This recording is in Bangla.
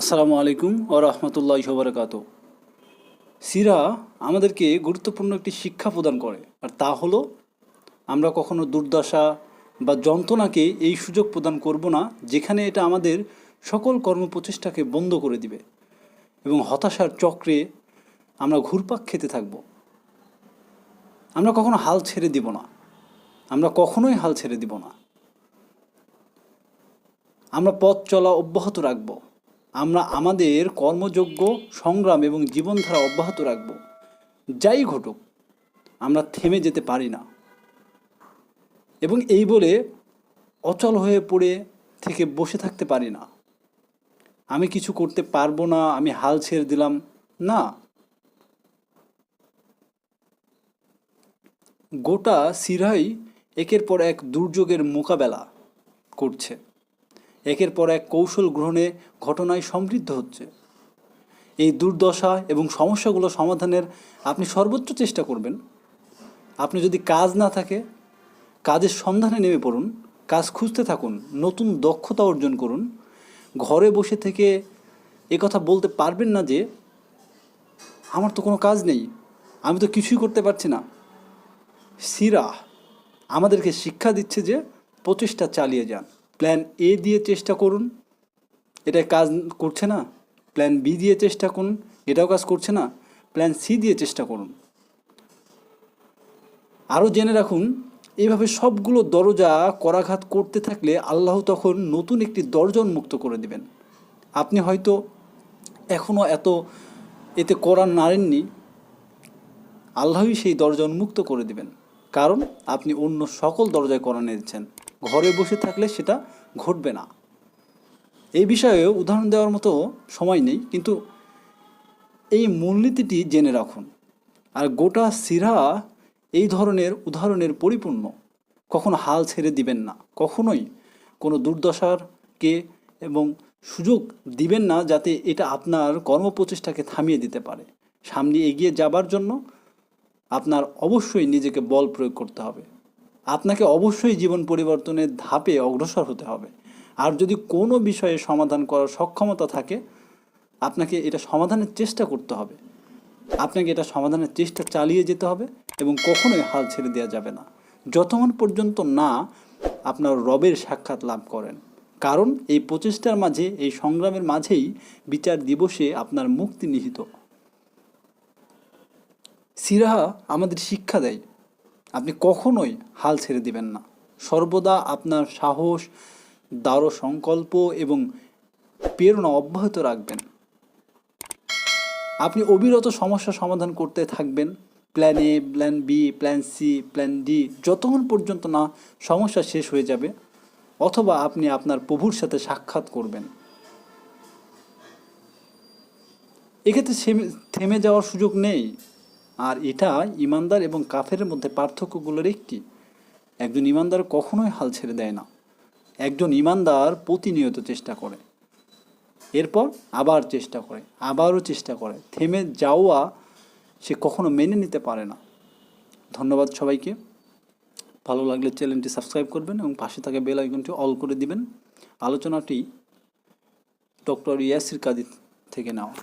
আসসালামু আলাইকুম ও রহমতুল্লাহ বারকাত সিরা আমাদেরকে গুরুত্বপূর্ণ একটি শিক্ষা প্রদান করে, আর তা হলো, আমরা কখনো দুর্দশা বা যন্ত্রণাকে এই সুযোগ প্রদান করব না যেখানে এটা আমাদের সকল কর্মপ্রচেষ্টাকে বন্ধ করে দিবে এবং হতাশার চক্রে আমরা ঘুরপাক খেতে থাকব। আমরা কখনো হাল ছেড়ে দিব না, আমরা কখনোই হাল ছেড়ে দিব না। আমরা পথ চলা অব্যাহত রাখব। আমরা আমাদের কর্মযোগ্য, সংগ্রাম এবং জীবনধারা অব্যাহত রাখব। যাই ঘটুক, আমরা থেমে যেতে পারি না। এবং এই বলে অচল হয়ে পড়ে থেকে বসে থাকতে পারি না। আমি কিছু করতে পারব না, আমি হাল ছেড়ে দিলাম। না। গোটা সিরাই একের পর এক দুর্যোগের মোকাবেলা করছে। একের পর এক কৌশল গ্রহণে ঘটনায় সমৃদ্ধ হচ্ছে। এই দুর্দশা এবং সমস্যাগুলো সমাধানের আপনি সর্বোচ্চ চেষ্টা করবেন। আপনি যদি কাজ না থাকে, কাজের সন্ধানে নেমে পড়ুন, কাজ খুঁজতে থাকুন, নতুন দক্ষতা অর্জন করুন, ঘরে বসে থেকে কথা বলতে পারবেন না যে, আমার তো কোনো কাজ নেই, আমি তো কিছুই করতে পারছি না। সিরা আমাদেরকে শিক্ষা দিচ্ছে যে প্রচেষ্টা চালিয়ে যান। প্ল্যান এ দিয়ে চেষ্টা করুন এটা কাজ করছে না। প্ল্যান বি দিয়ে চেষ্টা করুন, এটাও কাজ করছে না। প্ল্যান সি দিয়ে চেষ্টা করুন। আরও জেনে রাখুন এইভাবে সবগুলো দরজা করাঘাত করতে থাকলে আল্লাহ তখন নতুন একটি দরজা মুক্ত করে দিবেন। আপনি হয়তো এখনও এত এতে করার নাড়েননি, আল্লাহই সেই দরজা উন্মুক্ত করে দিবেন। কারণ আপনি অন্য সকল দরজায় করা নিয়েছেন। ঘরে বসে থাকলে সেটা ঘটবে না। এই বিষয়ে উদাহরণ দেওয়ার মতো সময় নেই, কিন্তু এই মূলনীতিটি জেনে রাখুন। আর গোটা সিরা এই ধরনের উদাহরণের পরিপূর্ণ। কখনো হাল ছেড়ে দিবেন না, কখনোই কোনো দুর্দশারকে এবং সুযোগ দিবেন না যাতে এটা আপনার কর্মপ্রচেষ্টাকে থামিয়ে দিতে পারে। সামনে এগিয়ে যাবার জন্য আপনার অবশ্যই নিজেকে বল প্রয়োগ করতে হবে। আপনাকে অবশ্যই জীবন পরিবর্তনের ধাপে অগ্রসর হতে হবে। আর যদি কোনো বিষয়ে সমাধান করার সক্ষমতা থাকে, আপনাকে এটা সমাধানের চেষ্টা করতে হবে। আপনাকে এটা সমাধানের চেষ্টা চালিয়ে যেতে হবে এবং কখনোই হাল ছেড়ে দেওয়া যাবে না। যতক্ষণ পর্যন্ত না আপনার রবের সাক্ষাৎ লাভ করেন। কারণ এই প্রচেষ্টার মাঝে, এই সংগ্রামের মাঝেই বিচার দিবসে আপনার মুক্তি নিহিত। সিরাহা আমাদের শিক্ষা দেয় আপনি কখনোই হাল ছেড়ে দিবেন না। সর্বদা আপনার সাহস দারো সংকল্প এবং প্রেরণা অব্যাহত রাখবেন। আপনি অবিরত সমস্যা সমাধান করতে থাকবেন। Plan A plan B plan C plan D যতক্ষণ পর্যন্ত না সমস্যা শেষ হয়ে যাবে অথবা আপনি আপনার প্রভুর সাথে সাক্ষাৎ করবেন। এক্ষেত্রে থেমে যাওয়ার সুযোগ নেই। আর এটা ইমানদার এবং কাফের মধ্যে পার্থক্যগুলোর একটি। একজন ইমানদার কখনোই হাল ছেড়ে দেয় না। একজন ইমানদার প্রতিনিয়ত চেষ্টা করে। এরপর আবার চেষ্টা করে, আবারও চেষ্টা করে। থেমে যাওয়া সে কখনো মেনে নিতে পারে না। ধন্যবাদ সবাইকে। ভালো লাগলে চ্যানেলটি সাবস্ক্রাইব করবেন এবং পাশে থাকা বেল আইকনটি অল করে দিবেন। আলোচনাটি ডক্টর ইয়াসির কাদির থেকে নেওয়া।